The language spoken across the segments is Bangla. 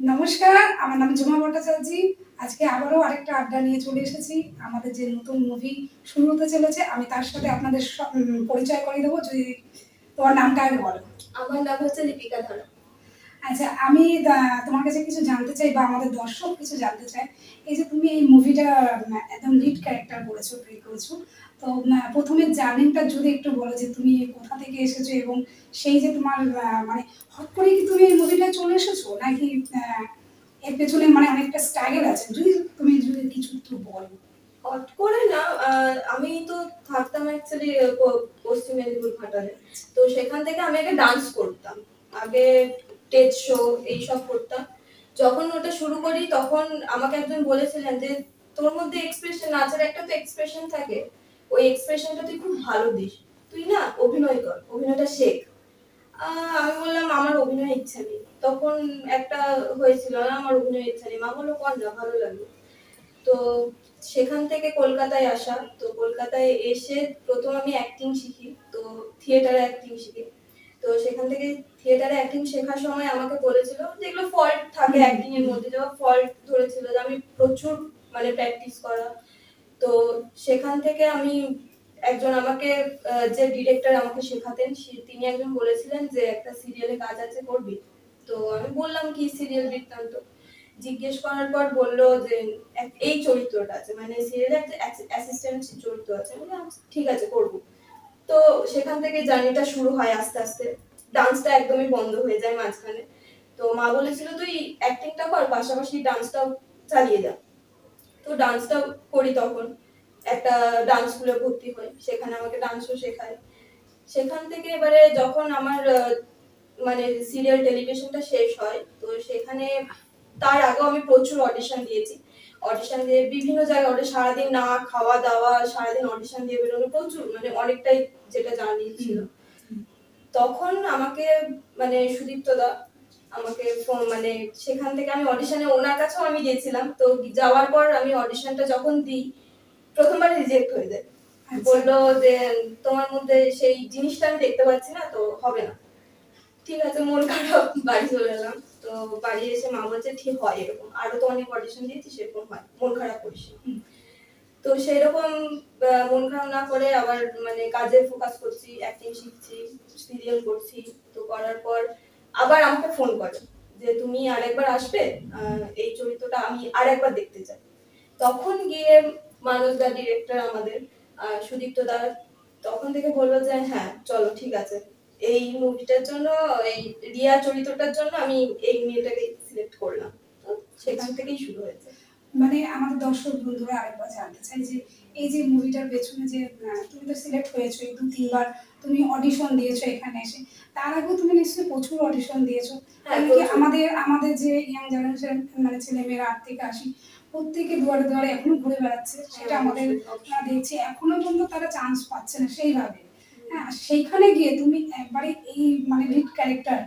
নমস্কার আমার নাম ঝুমা ভট্টাচার্য। আজকে আবারও আরেকটা আড্ডা নিয়ে চলে এসেছি। আমাদের যে নতুন মুভি শুরু হতে চলেছে আমি তার সাথে আপনাদের পরিচয় করে দেবো। যদি তোমার নামটা আগে বলো। আমার নাম হচ্ছে লিপিকা ধরা। আচ্ছা আমি তোমার কাছে কিছু জানতে চাই বা আমাদের দর্শক কিছু জানতে চায়। এই যে তুমি এই মুভিটা একদম লিড ক্যারেক্টার করেছ প্লে করেছ। তো প্রথমে জার্নিটা যদি একটু বলো যে তুমি কোথা থেকে এসেছ এবং সেই যে তোমার মানে হট করে কি তুমি এই মুভিটা চলে এসেছ? নাকি এর পেছনে মানে অনেকটা স্টাইল আছে? যদি তুমি যদি কিছু একটু বলো। হট করে না আমি তো থাকতাম অ্যাকচুয়ালি পশ্চিম মেদিনীপুর ঘাটালে। তো সেখান থেকে আমি আগে ডান্স করতাম। আগে স্টেজ শো এইসব করতাম। যখন ওটা শুরু করি, তখন আমাকে একজন বলেছিলেন যে, তোর মধ্যে এক্সপ্রেশন নাচের একটা তো এক্সপ্রেশন থাকে। ওই এক্সপ্রেশনটা তুই খুব ভালো দিস। তুই না অভিনয় কর অভিনয়টা শেখ। আমি বললাম আমার অভিনয় ইচ্ছা নেই। তখন একটা হয়েছিল না আমার অভিনয় ইচ্ছা নেই। মা বলল কর না ভালো লাগল তো সেখান থেকে কলকাতায় আসা। তো কলকাতায় এসে প্রথম আমি অ্যাক্টিং শিখি তো থিয়েটারে অ্যাক্টিং শিখি। তো সেখান থেকে থিয়েটারে অ্যাক্টিং শেখার সময় আমাকে বলেছিল যেগুলো ফল্ট থাকে অ্যাক্টিং এর মধ্যে। যেমন ফল্ট ধরেছিল যে আমি প্রচুর মানে প্র্যাকটিস করা তো সেখান থেকে আমি একজন আমাকে যে ডিরেক্টর আমাকে শেখাতেন তিনি একজন বলেছিলেন যে একটা সিরিয়ালে কাজ আছে করবি। তো আমি বললাম কি সিরিয়াল বৃত্তান্ত? জিজ্ঞেস করার পর বলল যে এই চরিত্রটা আছে। মানে সিরিয়ালে একটা অ্যাসিস্ট্যান্ট চরিত্র আছে। আচ্ছা, ঠিক আছে করব। তো সেখান থেকে জার্নিটা শুরু হয় আস্তে আস্তে। ডান্সটা একদমই বন্ধ হয়ে যায় মাঝখানে। তো মা বলেছিল তুই অ্যাক্টিংটা কর পাশাপাশি ডান্সটাও চালিয়ে যা। তো ডান্সটা করি তখন। একটা ডান্স স্কুলে ভর্তি হই সেখানে আমাকে ডান্সও শেখায়। সেখান থেকে এবারে যখন আমার মানে সিরিয়াল টেলিভিশনটা শেষ হয় তো সেখানে তার আগেও আমি প্রচুর অডিশন দিয়েছি। অডিশন দিয়ে বিভিন্ন জায়গায় অডিশন সারাদিন না খাওয়া দাওয়া সারাদিন অডিশন দিয়ে বেরোনো প্রচুর মানে অনেকটাই যেটা জানি ছিল। তখন আমাকে মানে সুদীপ্ত দা আমাকে মানে সেখান থেকে আমি অডিশনে ওনার কাছেও আমি গিয়েছিলাম তো যাওয়ার পর আমি অডিশনটা যখন দিই প্রথমবার রিজেক্ট হয়ে যায়। আচ্ছা। বলল যে তোমার মধ্যে সেই জিনিসটা আমি দেখতে পাচ্ছি না তো হবে না। ঠিক আছে মন খারাপ বাড়ি চলে এলাম। তো বাড়ি এসে মা বলছে ঠিক হয় এরকম। আরও তো অনেক অডিশন দিয়েছি সেরকম হয়। মন খারাপ করিস। তো সেরকম আহ, মন খারাপ না করে আবার মানে কাজে ফোকাস করছি অ্যাক্টিং শিখছি সিরিয়াল করছি। তো করার পর আবার আমাকে ফোন করে যে তুমি আরেকবার আসবে এই চরিত্রটা আমি আরেকবার দেখতে চাই। তখন গিয়ে মানস দা ডিরেক্টর আমাদের সুদীপ্ত দা তখন থেকে বলল যে হ্যাঁ চলো, ঠিক আছে। এই মুভিটার জন্য, এই রিয়া চরিত্রটার জন্য আমি এই মেয়েটাকে সিলেক্ট করলাম। তো সেখান থেকেই শুরু হয়েছে। মানে আমাদের দর্শক বন্ধুরা আরেকবার জানতে চাই যে, এই যে মুভিটার পেছনে যে তুমি তো সিলেক্ট হয়েছো দু তিনবার তুমি অডিশন দিয়েছ এখানে এসে। তার আগেও তুমি নিশ্চয়ই প্রচুর অডিশন দিয়েছ। হ্যাঁ, আমাদের আমাদের যে ইয়াং জেনারেশন মানে ছেলেমেয়েরা আট থেকে আসি প্রত্যেকে দুয়ারে দুয়ারে এখনও ঘুরে বেড়াচ্ছে সেটা হ্যাঁ, আমাদের অবশ্যই, দেখছে দেখছি এখনও পর্যন্ত তারা চান্স পাচ্ছে না সেইভাবে। হ্যাঁ সেইখানে গিয়ে তুমি একবারে এই মানে লিড ক্যারেক্টার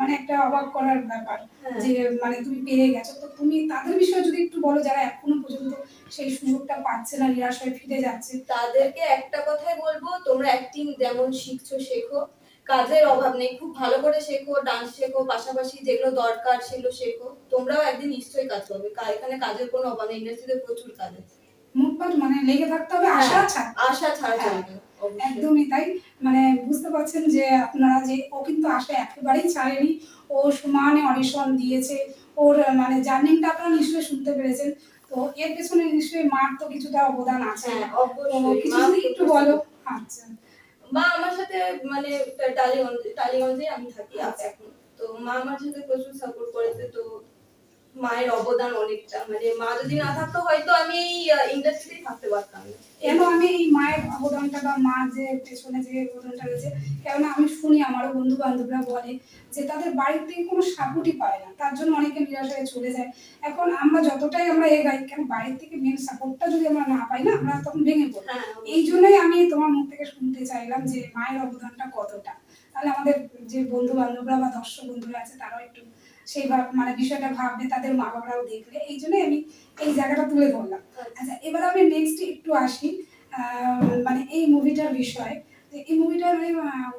মানে একটা অবাক করার ব্যাপার হ্যাঁ। যে মানে তুমি পেয়ে গেছো। তো তুমি তাদের বিষয়ে যদি একটু বলো যারা এখনও পর্যন্ত সেই সুযোগটা পাচ্ছে না নিরাশ হয়ে ফিরে যাচ্ছে। তাদেরকে একটা কথাই বলব তোমরা অ্যাক্টিং যেমন শিখছো শেখো। কাজের অভাব নেই খুব ভালো করে শেখো ডান্স শেখো পাশাপাশি যেগুলো দরকার সেগুলো শেখো। তোমরাও একদিন নিশ্চয়ই কাজ করবে এখানে কাজের কোনো অভাব নেই ইন্ডাস্ট্রিতে প্রচুর কাজ আছে। মুখপাট মানে লেগে থাকতে হবে আশা হ্যাঁ, আশা ছাড়া হ্যাঁ, চলবে। একদমই তাই। মানে বুঝতে পারছেন যে আপনারা যে ও কিন্তু আশা একেবারেই ছাড়েনি। ও সমানে অডিশন দিয়েছে। ওর মানে জার্নিংটা আপনারা নিশ্চয়ই শুনতে পেরেছেন। তো এর পেছনে নিশ্চয়ই মার তো কিছুটা অবদান আছে। হ্যাঁ কিছু একটু বলো। আচ্ছা। মা আমার সাথে মানে টালিগঞ্জ টালিগঞ্জে আমি থাকি। এখন। তো মা আমার সাথে প্রচুর সাপোর্ট করেছে। তো মায়ের অবদান অনেকটা। মানে মা যদি না থাকতো হয়তো আমি এই ইন্ডাস্ট্রিতেই থাকতে পারতাম। না কেন আমি এই মায়ের অবদানটা বা মা যে পেছনে যে অবদানটা রয়েছে কেননা আমি শুনি আমারও বন্ধু বান্ধবরা বলে যে তাদের বাড়ির থেকে কোনো সাপোর্টই পায় না। তার জন্য অনেকে নিরাশ হয়ে চলে যায়। এখন আমরা যতটাই আমরা এগাই কেন বাড়ির থেকে মেন সাপোর্টটা যদি আমরা না পাই না আমরা তখন ভেঙে পড়ি। হ্যাঁ এই জন্যই আমি তোমার মুখ থেকে শুনতে চাইলাম যে মায়ের অবদানটা কতটা। তাহলে আমাদের যে বন্ধু বান্ধবরা বা দর্শক বন্ধুরা আছে তারাও একটু সেই মানে বিষয়টা ভাববে তাদের মা বাবারাও দেখবে। এই জন্যই আমি এই জায়গাটা তুলে ধরলাম। আচ্ছা এবার আমি নেক্সট একটু আসি মানে এই মুভিটার বিষয়ে। এই মুভিটার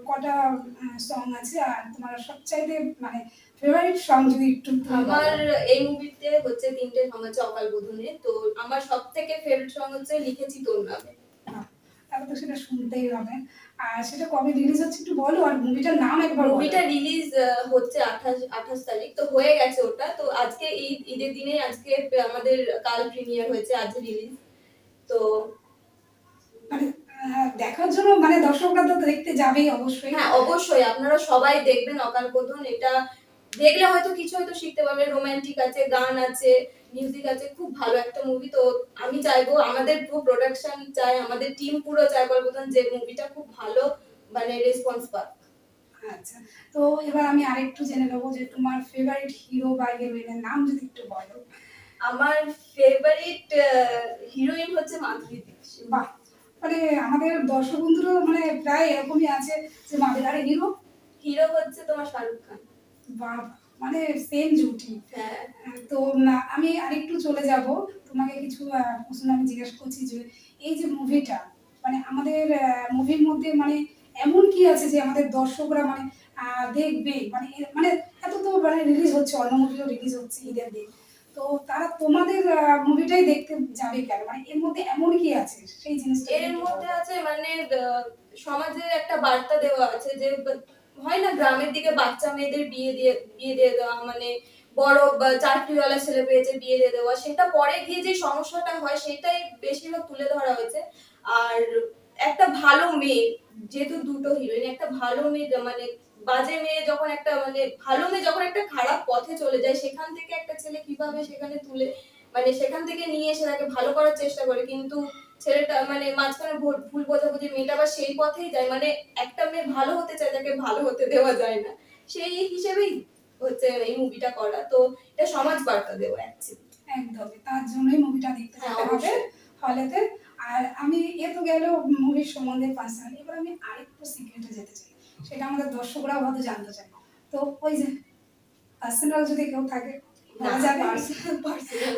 কটা সং আছে আর তোমার সবচাইতে মানে ফেভারিট সং যদি একটু আমার এই মুভিতে হচ্ছে তিনটে সং আছে অকাল বোধনে। তো আমার সব থেকে ফেভারিট সং হচ্ছে লিখেছি তোর নামে। তাহলে তো সেটা শুনতেই হবে। সেটা কবে রিলিজ হচ্ছে একটু বলো আর মুভিটার নাম একবার। মুভিটা রিলিজ হচ্ছে আঠাশ আঠাশ তারিখ তো হয়ে গেছে ওটা। তো আজকে ঈদ ঈদের দিনে আজকে আমাদের কাল প্রিমিয়ার হয়েছে আজ রিলিজ তো মানে দেখার জন্য মানে দর্শকরা তো দেখতে যাবেই অবশ্যই। হ্যাঁ অবশ্যই। আপনারা সবাই দেখবেন অকাল বোধন এটা দেখলে হয়তো কিছু হয়তো শিখতে পারবেন রোমান্টিক আছে গান আছে। মিউজিক আছে খুব ভালো একটা মুভি তো আমি চাইব আমাদের পুরো প্রোডাকশন চাই আমাদের টিম পুরো চাই বোধন যে মুভিটা খুব ভালো মানে রেসপন্স পাক। আচ্ছা তো এবার আমি আরেকটু জেনে নেব যে তোমার ফেভারিট হিরো বা হিরোইনের নাম যদি একটু বলো। আমার ফেভারিট হিরোইন হচ্ছে মাধুরী দীক্ষিত। বাহ মানে আমাদের দর্শক বন্ধুরা মানে প্রায় এরকমই আছে যে আরে হিরো হিরো হচ্ছে তোমার শাহরুখ খান। বা মানে সেম জুটি হ্যাঁ তো আমি আরেকটু চলে যাব। তোমাকে কিছু প্রশ্ন আমি জিজ্ঞেস করছি যে এই যে মুভিটা মানে আমাদের মুভির মধ্যে মানে এমন কি আছে যে আমাদের দর্শকরা মানে দেখবে মানে মানে এত তো মানে রিলিজ হচ্ছে অন্য মুভিও রিলিজ হচ্ছে ঈদের দিন। তো তারা তোমাদের মুভিটাই দেখতে যাবে কেন? মানে এর মধ্যে এমন কি আছে সেই জিনিসটা এর মধ্যে আছে মানে আহ, সমাজে একটা বার্তা দেওয়া আছে যে হয় না গ্রামের দিকে বাচ্চা মেয়েদের বিয়ে দিয়ে বিয়ে দিয়ে দেওয়া মানে বড় বা চাকরিওয়ালা ছেলে পেয়েছে বিয়ে দিয়ে দেওয়া, সেটা পরে গিয়ে যে সমস্যাটা হয় সেটাই বেশিরভাগ তুলে ধরা হয়েছে। আর একটা ভালো মেয়ে, যেহেতু দুটো হিরোইন একটা ভালো মেয়ে মানে বাজে মেয়ে যখন একটা মানে ভালো মেয়ে যখন একটা খারাপ পথে চলে যায়, সেখান থেকে একটা ছেলে কীভাবে সেখানে তুলে মানে সেখান থেকে নিয়ে এসে তাকে ভালো করার চেষ্টা করে, কিন্তু ছেলেটা মানে মাঝখানে ভুল- বোঝাবুঝি মেয়েটা আবার সেই পথেই যায়। মানে একটা মেয়ে ভালো হতে চায় তাকে ভালো হতে দেওয়া যায় না। সেই হিসেবেই হচ্ছে এই মুভিটা করা। তো এটা সমাজ বার্তা দেওয়া অ্যাকচুয়ালি একদমই তার জন্যই মুভিটা দেখতে হ্যাঁ, যেতে হবে হলেতে। আর আমি এ তো গেল মুভির সম্বন্ধে পার্সোনাল এবার আমি আরেকটু সিক্রেটে যেতে চাই। সেটা আমাদের দর্শকরাও হয়তো জানতে চায়। তো ওই যে পার্সোনাল যদি কেউ থাকে?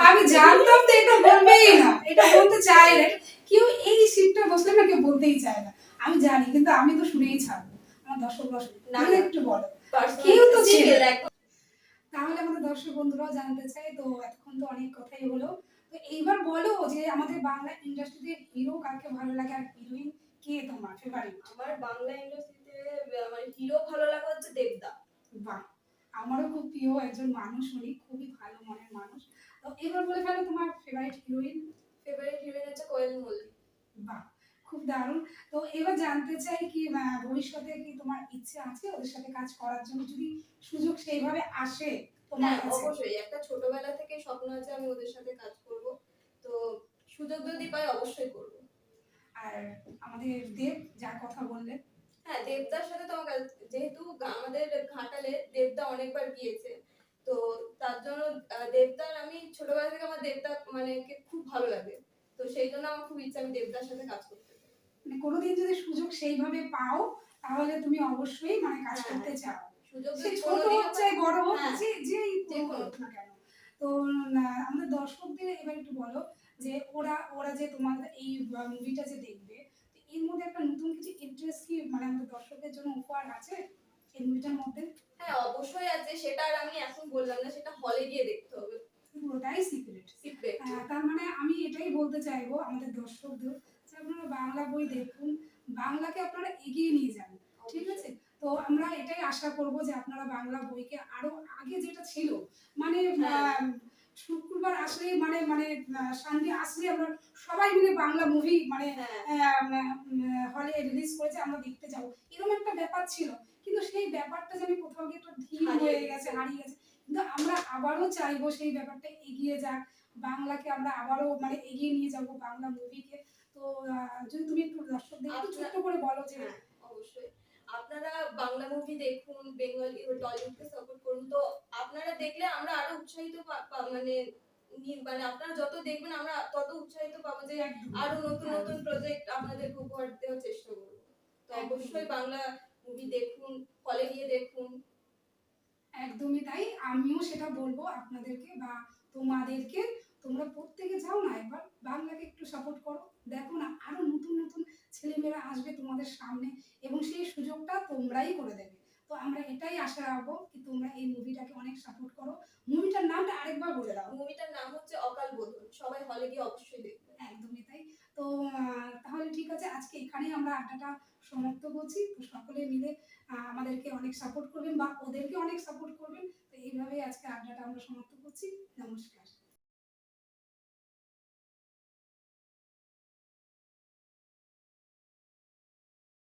আমি জানতাম তো এটা বলবেই না। এটা বলতে চাই না। কেউ এই সিটটা বসলে না কেউ বলতেই চায় না। আমি জানি কিন্তু আমি তো শুনেই ছাড়বো। আমার না না। একটু বলো। কেউ তো ছিল। তাহলে আমাদের দর্শক বন্ধুরাও জানতে চাই তো এতক্ষণ তো অনেক কথাই হলো। তো এইবার বলো যে আমাদের বাংলা ইন্ডাস্ট্রিতে হিরো কাকে ভালো লাগে আর হিরোইন কে তোমার ফেভারিট আমার বাংলা ইন্ডাস্ট্রিতে আমার হিরো ভালো লাগা হচ্ছে দেবদা। বাহ। আমারও খুব প্রিয় একজন মানুষ উনি খুবই ভালো মনের মানুষ। তো এবার বলে ফেলো তোমার ফেভারিট হিরোইন ফেভারিট হিরোইন হচ্ছে কোয়েল মল্লিক। বাহ খুব দারুণ। তো এবার জানতে চাই কি ভবিষ্যতে কি তোমার ইচ্ছে আছে ওদের সাথে কাজ করার জন্য? যদি সুযোগ সেইভাবে আসে তোমার হ্যাঁ অবশ্যই। একটা ছোটবেলা থেকে স্বপ্ন আছে আমি ওদের সাথে কাজ করব। তো সুযোগ যদি পাই অবশ্যই করব। আর আমাদের দেব যা কথা বললেন হ্যাঁ দেবদার সাথে তো যেহেতু আমাদের ঘাটালে দেবদা অনেকবার গিয়েছে তো তার জন্য দেবদার আমি ছোটবেলা থেকে আমার দেবদা মানে কে খুব ভালো লাগে তো সেই জন্য আমার খুব ইচ্ছা আমি দেবদার সাথে কাজ করতে মানে কোনোদিন যদি সুযোগ সেইভাবে পাও তাহলে তুমি অবশ্যই মানে কাজ হ্যাঁ। করতে চাও ছোট কোনোদিনও বড় হোক হ্যাঁ। যে যেই কোনো। হোক না কেন তো আমাদের দর্শকদের এবার একটু বলো যে ওরা ওরা যে তোমার এই মুভিটা যে দেখবে এর মধ্যে একটা নতুন কিছু ইন্টারেস্ট কি মানে আমাদের দর্শকদের জন্য উপহার আছে এই মুভিটার মধ্যে? হ্যাঁ অবশ্যই আছে। সেটা আর আমি এখন বললাম না সেটা হলে গিয়ে দেখতে হবে। পুরোটাই সিক্রেট সিক্রেট তার মানে আমি এটাই বলতে চাইব আমাদের দর্শকদের যে আপনারা বাংলা বই দেখুন। বাংলাকে আপনারা এগিয়ে নিয়ে যান ঠিক আছে? তো আমরা এটাই আশা করব যে আপনারা বাংলা বইকে আরও আগে যেটা ছিল মানে হ্যাঁ। শুক্রবার আসলে মানে মানে সানডে আসলে আমরা সবাই মিলে বাংলা মুভি মানে হ্যাঁ। হলে রিলিজ করেছে আমরা দেখতে যাব। এরকম একটা ব্যাপার ছিল। কিন্তু সেই ব্যাপারটা যেন কোথাও গিয়ে একটা ধীর হয়ে গেছে। হারিয়ে গেছে। কিন্তু আমরা আবারও চাইব সেই ব্যাপারটা এগিয়ে যাক। বাংলাকে আমরা আবারও মানে এগিয়ে নিয়ে যাব বাংলা মুভিকে তো যদি তুমি একটু দর্শকদের একটু ছোট্ট করে বলো যে হ্যাঁ অবশ্যই। আপনারা বাংলা মুভি দেখুন বেঙ্গলি টলিউডকে সাপোর্ট করুন। তো আপনারা দেখলে আমরা আরও উৎসাহিত মানে মানে আপনারা যত দেখবেন আমরা তত উৎসাহিত পাবো যে। আরও নতুন নতুন প্রজেক্ট আপনাদেরকে উপহার দেওয়ার চেষ্টা করব। তো অবশ্যই বাংলা মুভি দেখুন হলে গিয়ে দেখুন। একদমই তাই। আমিও সেটা বলব আপনাদেরকে বা তোমাদেরকে। তোমরা প্রত্যেকে যাও না একবার বাংলাকে একটু সাপোর্ট করো। দেখো না আরও নতুন নতুন ছেলেমেয়েরা আসবে তোমাদের সামনে এবং সেই সুযোগটা তোমরাই করে দেবে। তো আমরা এটাই আশা রাখব কি তোমরা এই মুভিটাকে অনেক সাপোর্ট করো। মুভিটার নামটা আরেকবার বলে দাও। মুভিটার নাম হচ্ছে অকাল বোধন সবাই হলে গিয়ে অবশ্যই দেখবে। একদমই তাই। তো তাহলে ঠিক আছে আজকে এখানেই আমরা আড্ডাটা সমাপ্ত করছি। তো সকলে মিলে আমাদেরকে অনেক সাপোর্ট করবেন বা ওদেরকে অনেক সাপোর্ট করবেন। তো এইভাবেই আজকে আড্ডাটা আমরা সমাপ্ত করছি। নমস্কার।